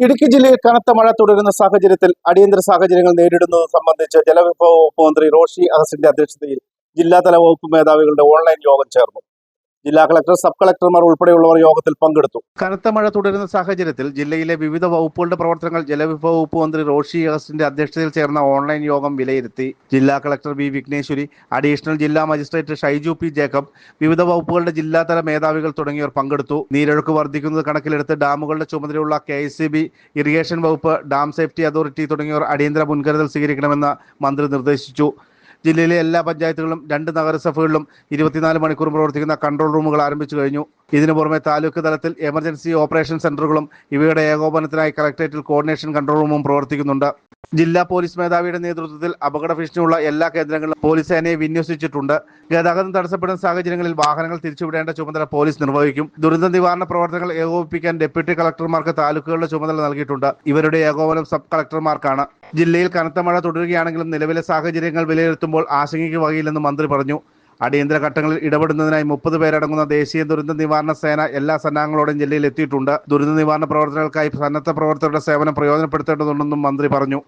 ഇടുക്കി ജില്ലയിൽ കനത്ത മഴ തുടരുന്ന സാഹചര്യത്തിൽ അടിയന്തര സാഹചര്യങ്ങൾ നേരിടുന്നത് സംബന്ധിച്ച് ജലവിഭവ വകുപ്പ് മന്ത്രി റോഷി അഹസിന്റെ അധ്യക്ഷതയിൽ ജില്ലാതല വകുപ്പ് മേധാവികളുടെ ഓൺലൈൻ യോഗം ചേർന്നു. ജില്ലാ കളക്ടർ സബ് കളക്ടർമാർ ഉൾപ്പെടെയുള്ളവർ യോഗത്തിൽ പങ്കെടുത്തു. കനത്ത മഴ തുടരുന്ന സാഹചര്യത്തിൽ ജില്ലയിലെ വിവിധ വകുപ്പുകളുടെ പ്രവർത്തനങ്ങൾ ജലവിഭവ വകുപ്പ് മന്ത്രി റോഷി അഗസ്റ്റിന്റെ അധ്യക്ഷതയിൽ ചേർന്ന ഓൺലൈൻ യോഗം വിലയിരുത്തി. ജില്ലാ കളക്ടർ വി വിഘ്നേശ്വരി അഡീഷണൽ ജില്ലാ മജിസ്ട്രേറ്റ് ഷൈജു പി ജേക്കബ് വിവിധ വകുപ്പുകളുടെ ജില്ലാതല മേധാവികൾ തുടങ്ങിയവർ പങ്കെടുത്തു. നീരൊഴുക്ക് വർദ്ധിക്കുന്നത് കണക്കിലെടുത്ത് ഡാമുകളുടെ ചുമതലയുള്ള കെ ഇറിഗേഷൻ വകുപ്പ് ഡാം സേഫ്റ്റി അതോറിറ്റി തുടങ്ങിയവർ അടിയന്തര മുൻകരുതൽ സ്വീകരിക്കണമെന്ന് മന്ത്രി നിർദ്ദേശിച്ചു. ജില്ലയിലെ എല്ലാ പഞ്ചായത്തുകളിലും രണ്ട് നഗരസഭകളിലും ഇരുപത്തിനാല് മണിക്കൂർ പ്രവർത്തിക്കുന്ന കൺട്രോൾ റൂമുകൾ ആരംഭിച്ചു കഴിഞ്ഞു. ഇതിനു പുറമെ താലൂക്ക് തലത്തിൽ എമർജൻസി ഓപ്പറേഷൻ സെന്ററുകളും ഇവയുടെ ഏകോപനത്തിനായി കളക്ടറേറ്റിൽ കോർഡിനേഷൻ കൺട്രോൾ റൂമും പ്രവർത്തിക്കുന്നുണ്ട്. ജില്ലാ പോലീസ് മേധാവിയുടെ നേതൃത്വത്തിൽ അപകട ഭീഷണിയുള്ള എല്ലാ കേന്ദ്രങ്ങളിലും പോലീസ് സേനയെ വിന്യസിച്ചിട്ടുണ്ട്. ഗതാഗതം തടസ്സപ്പെടുന്ന സാഹചര്യങ്ങളിൽ വാഹനങ്ങൾ തിരിച്ചുവിടേണ്ട ചുമതല പോലീസ് നിർവഹിക്കും. ദുരന്ത നിവാരണ പ്രവർത്തനങ്ങൾ ഏകോപിപ്പിക്കാൻ ഡെപ്യൂട്ടി കളക്ടർമാർക്ക് താലൂക്കുകളുടെ ചുമതല നൽകിയിട്ടുണ്ട്. ഇവരുടെ ഏകോപനം സബ് കളക്ടർമാർക്കാണ്. ജില്ലയിൽ കനത്ത മഴ തുടരുകയാണെങ്കിലും നിലവിലെ സാഹചര്യങ്ങൾ വിലയിരുത്തുമ്പോൾ ആശങ്കയ്ക്ക് വകയില്ലെന്ന് മന്ത്രി പറഞ്ഞു. അടിയന്തര ഘട്ടങ്ങളിൽ ഇടപെടുന്നതിനായി മുപ്പത് പേരടങ്ങുന്ന ദേശീയ ദുരന്ത നിവാരണ സേന എല്ലാ സന്നാഹങ്ങളോടും ജില്ലയിൽ എത്തിയിട്ടുണ്ട്. ദുരന്ത നിവാരണ പ്രവർത്തനങ്ങൾക്കായി സന്നദ്ധ പ്രവർത്തകരുടെ സേവനം പ്രയോജനപ്പെടുത്തേണ്ടതുണ്ടെന്നും മന്ത്രി പറഞ്ഞു.